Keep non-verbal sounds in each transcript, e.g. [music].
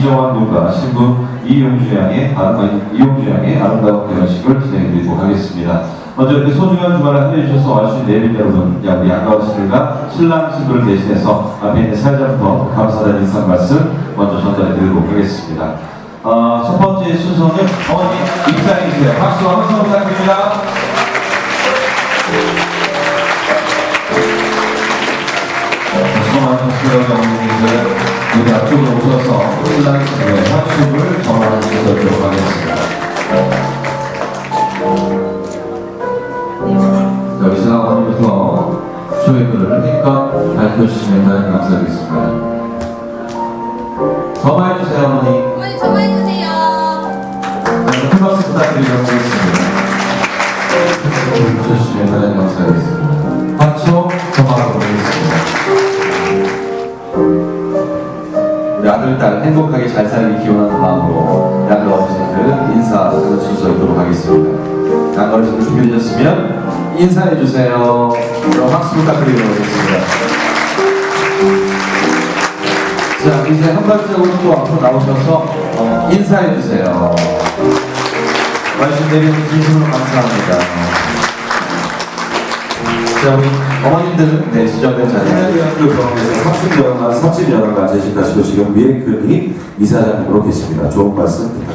이정환 군과 신부 이용주 양의 아, 아니, 이용주 양의 아름다운 결혼식을 진행해드리도록 하겠습니다. 먼저 이렇게 소중한 주말을 함께 해주셔서 와주신 내빈 여러분, 야, 우리 아까우시들과 신랑 신부를 대신해서 앞에 있는 사회자부터 감사드리는 인사 말씀 먼저 전달해드리도록 하겠습니다. 어, 첫 번째 순서는 어머니 입장해주세요. 박수와 함성 부탁드립니다. 수많은 수요일 어머니 들 무대 앞쪽으로 오셔서 신랑 신부의 환수를 순서도록 하겠습니다. 여기 신랑 어머니부터 조회글을 힘껏 밝혀주시면 감사하겠습니다. 딸 행복하게 잘 살기 기원하는 마음으로 양가 어르신들 인사하는 순서 있도록 하겠습니다. 양가 어르신들 준비되셨으면 인사해 주세요. 그럼 박수 부탁드리도록 하겠습니다. 자, 이제 한 발짝으로 또 앞으로 나오셔서 어, 인사해 주세요. 말씀 내리는 진심으로 감사합니다. 자, 우리 어머님들은 네, 지정된 자리에 하나님학교 병원에서 30년간 30년간 재직하시고 지금 미행클리 이사장님으로 계십니다. 좋은 말씀. 여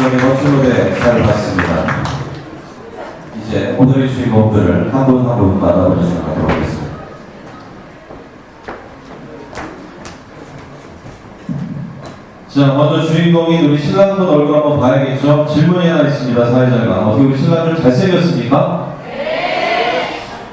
멋진 무대 잘 봤습니다. 이제 오늘의 주인공들을 한 분 한 분 만나보시도록 하겠습니다. 자, 먼저 주인공인 우리 신랑분 얼굴 한번 봐야겠죠? 질문이 하나 있습니다, 사회자가. 어떻게 우리 신랑분 잘생겼습니까?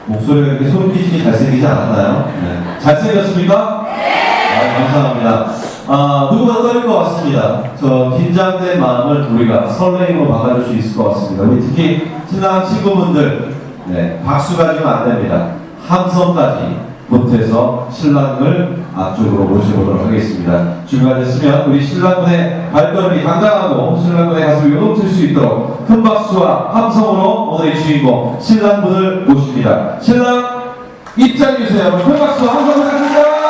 목소리가 이렇게 소름 끼치게 잘생기지 않았나요? 네. 잘생겼습니까? 아, 감사합니다. 아, 누구보다 떨릴 것 같습니다. 저 긴장된 마음을 우리가 설레임으로 바꿔줄 수 있을 것 같습니다. 우리 특히 신랑 친구분들, 네, 박수 가 지금 안 됩니다. 함성까지 보태서 신랑을 앞쪽으로 모셔보도록 하겠습니다. 준비가 됐으면 우리 신랑분의 발걸음이 당당하고 신랑분의 가슴이 요동칠 수 있도록 큰 박수와 함성으로 오늘의 주인공 신랑분을 모십니다. 신랑 입장해주세요. 큰 박수와 함성 부탁드립니다.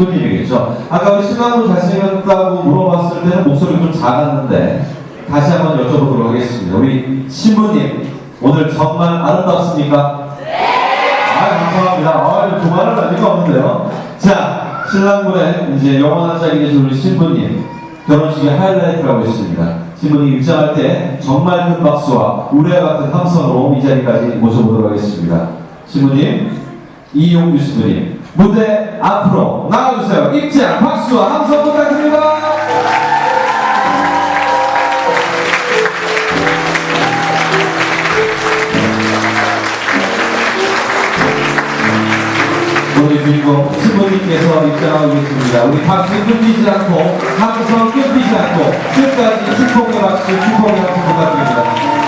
우리 신부님이겠죠. 아까 우리 신랑도 잘생겼다고 물어봤을 때는 목소리가 좀 작았는데 다시 한번 여쭤보도록 하겠습니다. 우리 신부님 오늘 정말 아름답습니까? 아 감사합니다. 아 두말을 가지고 없는데요. 자 신랑분의 이제 영원한 짝이 되신 우리 신부님 결혼식의 하이라이트라고 있습니다. 신부님 입장할 때 정말 큰 박수와 우레와 같은 함성으로 이 자리까지 모셔보도록 하겠습니다. 신부님 이용규 신부님 무대 앞으로 나가주세요. 입장 박수와 함성 부탁드립니다. 오늘의 주인공 신부님께서 입장하고 계십니다. 우리 박수 끊기지 않고 함성 끊기지 않고 끝까지 축복의 박수 축복의 박수 부탁드립니다.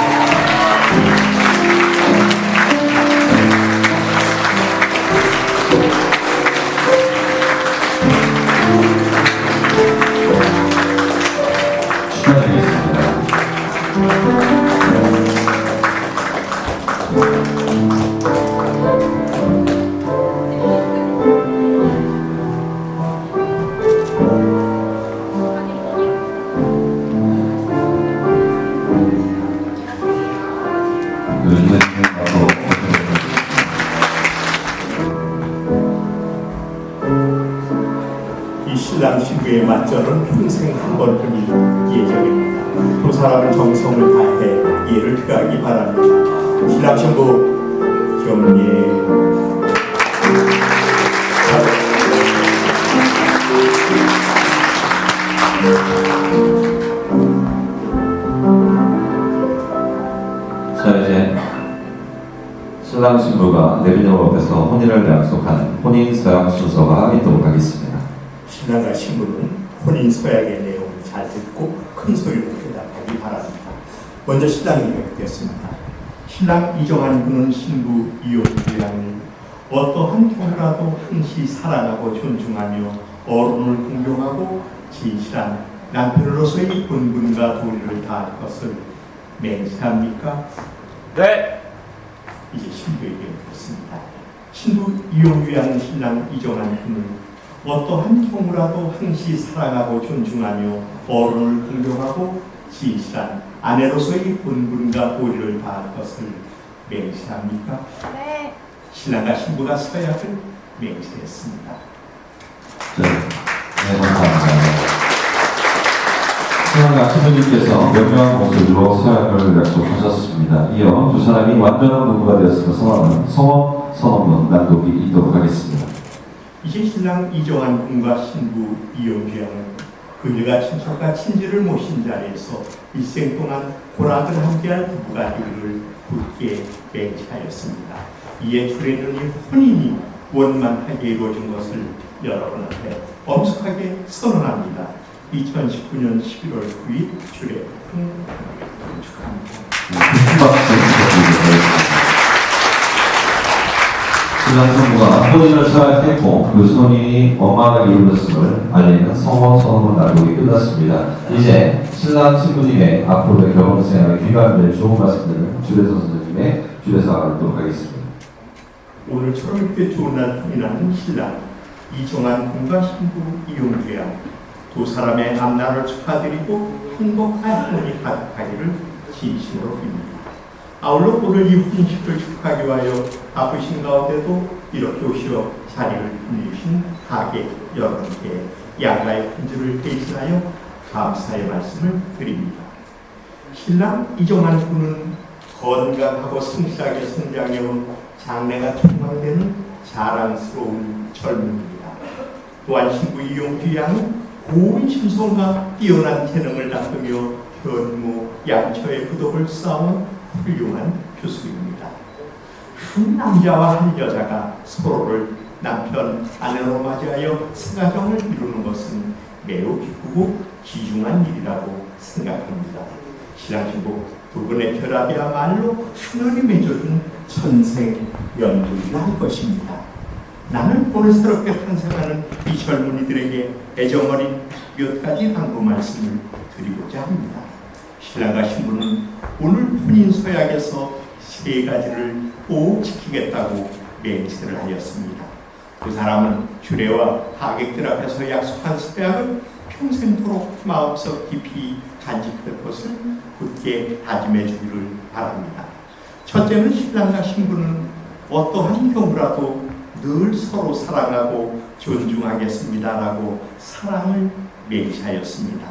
신부가 내비녀 앞에서 혼인을 약속하는 혼인 서약 순서가 있도록 하겠습니다. 신랑과 신부는 혼인 서약의 내용을 잘 듣고 큰 소리로 대답하기 바랍니다. 먼저 신랑이 뵙겠습니다. 신랑 이정한 군은 신부 이용주 양을 어떠한 경우라도 항시 사랑하고 존중하며 어른을 공경하고 진실한 남편으로서의 본분과 도리를 다할 것을 맹세합니까? 네. 이제 신부에게 묻습니다. 신부 양은 신랑 이정한 군을 어떠한 경우라도 항시 사랑하고 존중하며 어른을 공경하고 진실한 아내로서의 본분과 도리를 다할 것을 맹세합니까? 네. 신랑과 신부가 서약을 맹세했습니다. 네, 네 감사합니다. 신랑과 신부님께서 명료한 모습으로 서약을 약속하셨습니다. 이어 두 사람이 완전한 부부가 되었으며 성화는 성원 선언문 낭독이 있도록 하겠습니다. 이제 신랑 이정한 군과 신부 이용주 양은 그녀가 친척과 친지를 모신 자리에서 일생 동안 고락을 함께할 부부가 되기를 굳게 맹세하였습니다. 이에 이 혼인이 원만하게 이루어진 것을 여러분 앞에 엄숙하게 선언합니다. 2019년 11월 9일 주례 축하합니다. 큰 박수 부탁드리도록 하겠습니다. 신랑 신부가 혼인을 서약했고 그 선인이 원만하게 이루어졌음을 알리는 성원 선언문 낭독이 끝났습니다. 이제 신랑 신부님의 앞으로의 결혼 생활에 귀감될 좋은 말씀들은 주례선 선생님의 주례사가 듣도록 하겠습니다. 오늘처럼 이렇게 좋은 날 혼인하는 신랑 이정한 군과 신부 이용주양 두 사람의 앞날을 축하드리고 행복한 혼이 가득하기를 진심으로 빕니다. 아울러 오늘 이 혼식을 축하하기 위하여 바쁘신 가운데도 이렇게 오시어 자리를 빛내주신 하객 여러분께 양가의 편지를 대신하여 감사의 말씀을 드립니다. 신랑 이정한 군은 건강하고 성실하게 성장해온 장래가 촉망되는 자랑스러운 젊은입니다. 또한 신부 이용주 양은 고운 심성과 뛰어난 재능을 닦으며 현모 양처의 부덕을 쌓은 훌륭한 교수입니다. 한 남자와 한 여자가 서로를 남편, 아내로 맞이하여 생가정을 이루는 것은 매우 기쁘고 귀중한 일이라고 생각합니다. 신부 두 분의 결합이야말로 하늘이 맺어준 천생 연분이라 할 것입니다. 나는 오늘 새롭게 탄생하는 이 젊은이들에게 애정어린 몇 가지 당부 말씀을 드리고자 합니다. 신랑과 신부는 오늘 혼인 서약에서 세 가지를 꼭 지키겠다고 맹세를 하였습니다. 그 사람은 주례와 하객들 앞에서 약속한 서약을 평생토록 마음속 깊이 간직할 것을 굳게 다짐해 주기를 바랍니다. 첫째는 신랑과 신부는 어떠한 경우라도 늘 서로 사랑하고 존중하겠습니다라고 사랑을 맹세하였습니다.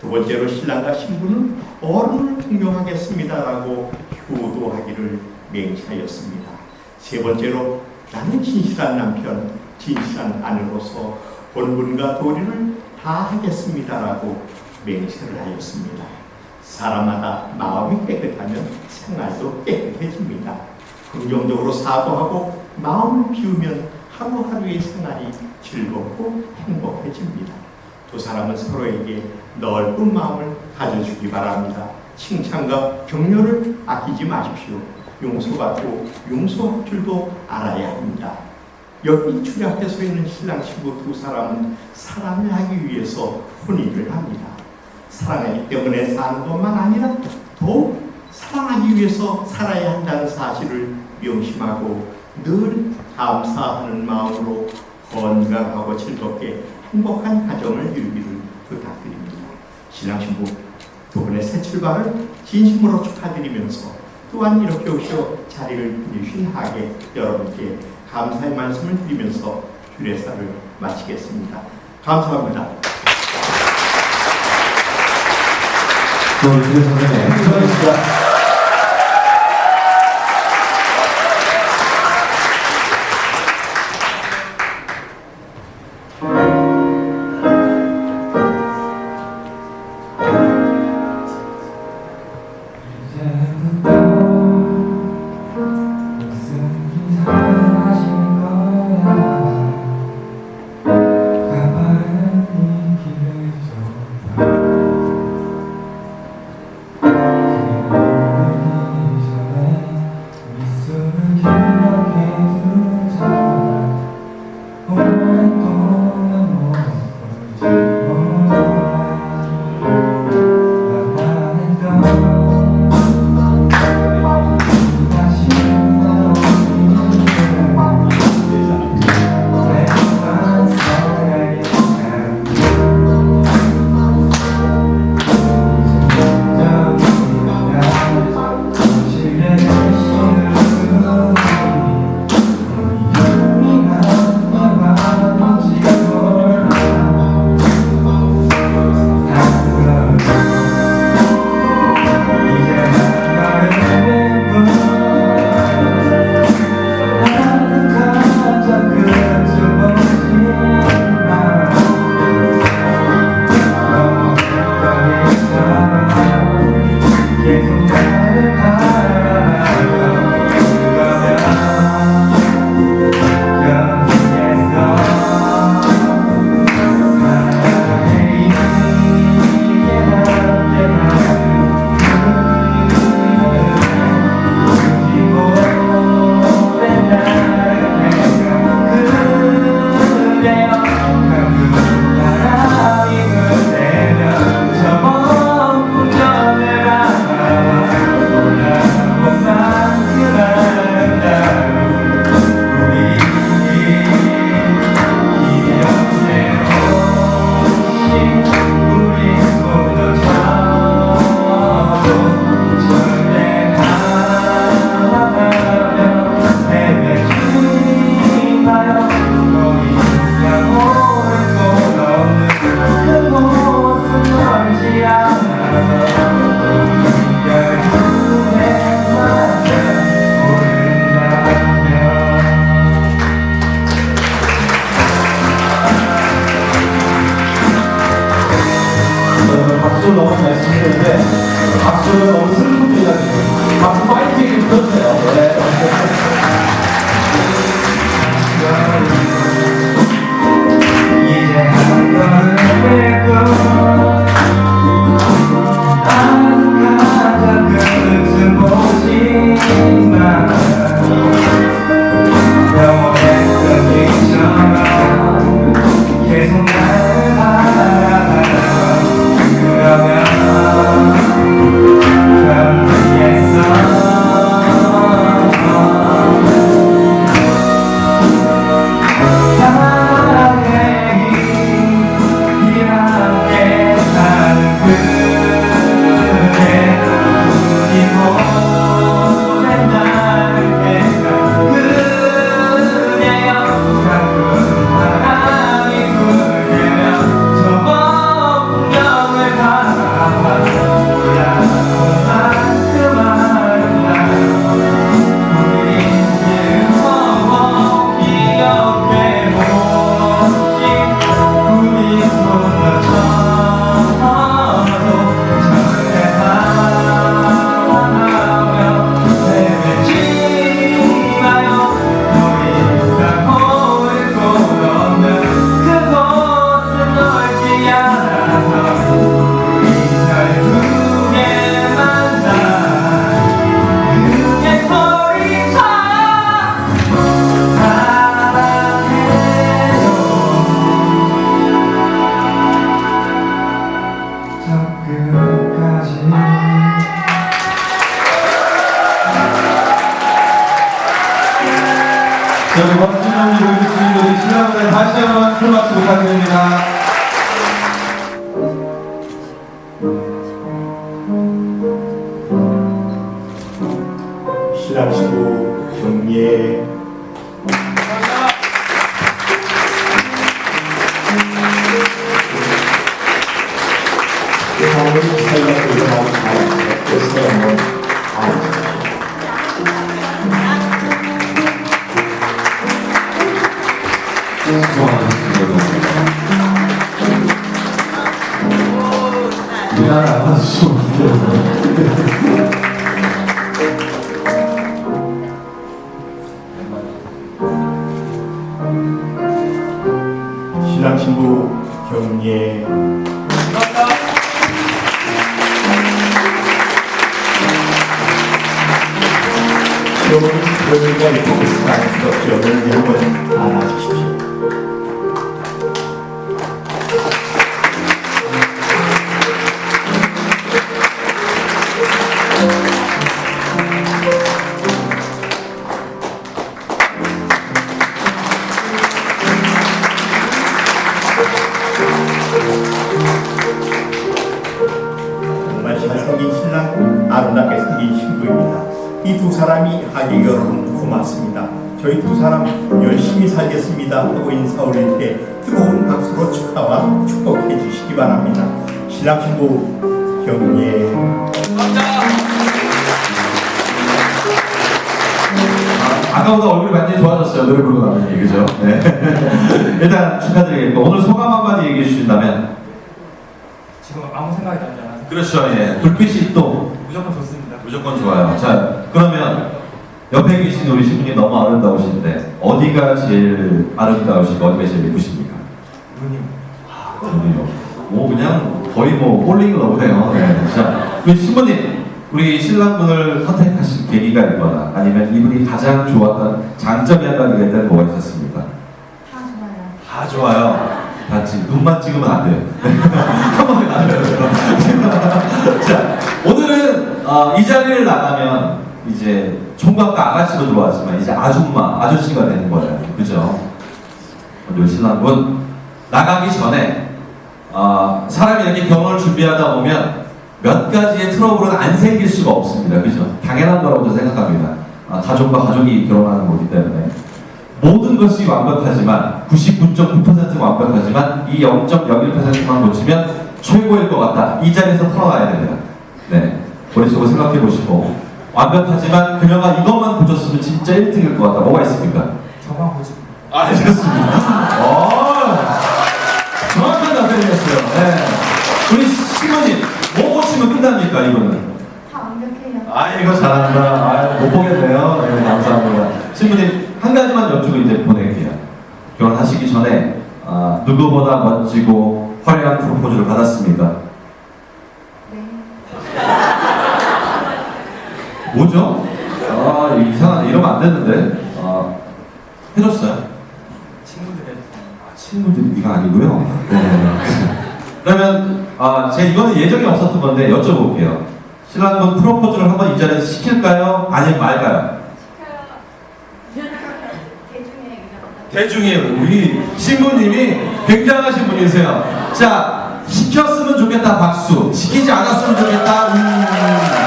두 번째로 신랑과 신부는 어른을 존경하겠습니다라고 효도하기를 맹세하였습니다. 세 번째로 나는 진실한 남편, 진실한 아내로서 본분과 도리를 다하겠습니다라고 맹세를 하였습니다. 사람마다 마음이 깨끗하면 생활도 깨끗해집니다. 긍정적으로 사고하고 마음을 비우면 하루하루의 생활이 즐겁고 행복해집니다. 두 사람은 서로에게 넓은 마음을 가져주기 바랍니다. 칭찬과 격려를 아끼지 마십시오. 용서받고 용서할 줄도 알아야 합니다. 여기 주례 앞에 서 있는 신랑 신부 두 사람은 사랑을 하기 위해서 혼인을 합니다. 사랑하기 때문에 사는 것만 아니라 더욱 사랑하기 위해서 살아야 한다는 사실을 명심하고 늘 감사하는 마음으로 건강하고 즐겁게 행복한 가정을 이루기를 부탁드립니다. 신랑 신부 두 분의 새 출발을 진심으로 축하드리면서 또한 이렇게 오셔 자리를 빌려주신 하게 여러분께 감사의 말씀을 드리면서 주례사를 마치겠습니다. 감사합니다. 우리 주례 선생님, 수고하셨습니다. 미안 안 와주시면 신랑 신부 경례 그러니까 이렇게 시간에서 여러분 여러분 안아주 저희 두 사람 열심히 살겠습니다 하고 인사 올릴 때 뜨거운 박수로 축하와 축복해 주시기 바랍니다. 신랑 신부 경례 아까보다 얼굴이 많이 좋아졌어요. 노래 부르고 나더니 그죠? 네. [laughs] 일단 축하드리겠고 오늘 소감 한마디 얘기해 주신다면 지금 아무 생각이 나지 않아서 그렇죠. 예. 불빛이 또 무조건 좋습니다. 무조건 좋아요. 자 그러면 옆에 계신 우리 신부님 너무 아름다우신데 어디가 제일 아름다우시고 어디가 제일 예쁘십니까? 누님 저는요. 뭐 그냥 거의 뭐 홀링을 넣으네요. 네. 자 우리 신부님 우리 신랑분을 선택하신 계기가 있거나 아니면 이분이 가장 좋았던 장점이 한 가지가 있다면 뭐가 있었습니까? 다 좋아요. 다 좋아요. 다 지금 눈만 찍으면 안 돼요. 한 번에 안 돼요. 자, 오늘은 어, 이 자리를 나가면 이제 총각과 아가씨로 들어왔지만 이제 아줌마, 아저씨가 되는 거예요. 그죠? 우리 신랑분 나가기 전에 어, 사람이 이렇게 결혼을 준비하다 보면 몇 가지의 트러블은 안 생길 수가 없습니다. 그죠? 당연한 거라고 생각합니다. 아, 가족과 가족이 결혼하는 거기 때문에. 모든 것이 완벽하지만 99.9% 완벽하지만 이 0.01%만 고치면 최고일 것 같다. 이 자리에서 털어가야 됩니다. 네. 머릿속으로 생각해 보시고 완벽하지만 그녀가 이것만 고쳤으면 진짜 1등일 것 같다. 뭐가 있습니까? 저만 보지 아, 알겠습니다. [laughs] 어, 정확한 답변이었어요. 네. 우리 신부님, 뭐 고치면 끝납니까, 이거는? 다 완벽해요. 아 이거 잘한다. 아, 못 보겠네요. 네, 감사합니다. 신부님 한 가지만 여쭈고 이제 보낼게요. 결혼하시기 전에 아, 누구보다 멋지고 화려한 프로포즈를 받았습니까? 뭐죠? 아 이상한 이러면 안 되는데. 아, 해줬어요. 친구들의 아, 친구들이 네가 아니고요. 네. 그러면 아, 제 이거는 예정이 없었던 건데 여쭤볼게요. 신랑분 프로포즈를 한번 이 자리에서 시킬까요? 아니면 말까요? 대중의 우리 신부님이 굉장하신 분이세요. 자, 시켰으면 좋겠다 박수. 시키지 않았으면 좋겠다. 음.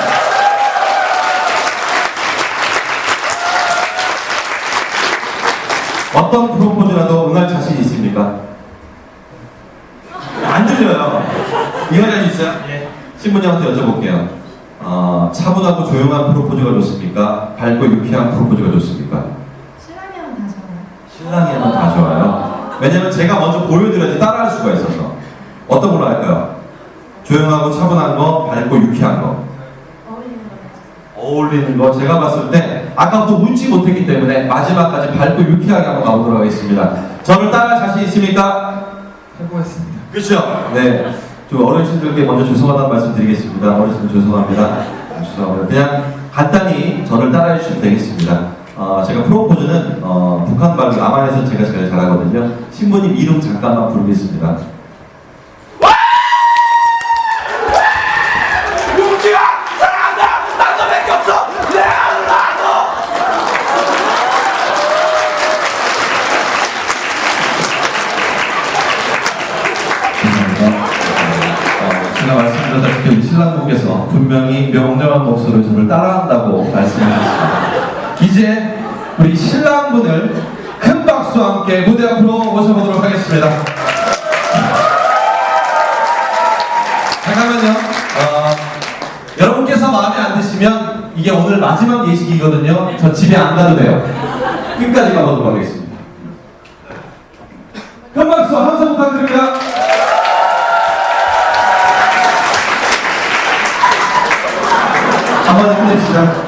어떤 프로포즈라도 응할 자신 있습니까? 안 들려요. 이거 자신 있어요? 예 신부님한테 여쭤볼게요. 어, 차분하고 조용한 프로포즈가 좋습니까? 밝고 유쾌한 프로포즈가 좋습니까? 신랑이랑 다 좋아요. 신랑이면 다 좋아요. 왜냐면 제가 먼저 보여드려야지 따라할 수가 있어서. 어떤 걸로 할까요? 조용하고 차분한 거, 밝고 유쾌한 거. 어울리는 걸 해주세요. 어울리는 거 제가 봤을 때 아까부터 웃지 못했기 때문에 마지막까지 밝고 유쾌하게 한번 가보도록 하겠습니다. 저를 따라할 자신 있습니까? 해보겠습니다. 그렇죠? 네. 좀 어르신들께 먼저 죄송하다는 말씀 드리겠습니다. 어르신들 죄송합니다. 죄송합니다. 그냥 간단히 저를 따라해 주시면 되겠습니다. 어, 제가 프로포즈는 어, 북한 말로 남한에서 제가 제일 잘하거든요. 신부님 이름 잠깐만 부르겠습니다. 함께 무대 앞으로 모셔보도록 하겠습니다. 잠깐만요. 어, 여러분께서 마음에 안 드시면 이게 오늘 마지막 예식이거든요. 저 집에 안 가도 돼요. 끝까지 가보도록 하겠습니다. 큰 박수 함성 부탁드립니다. 한번 힘내시죠.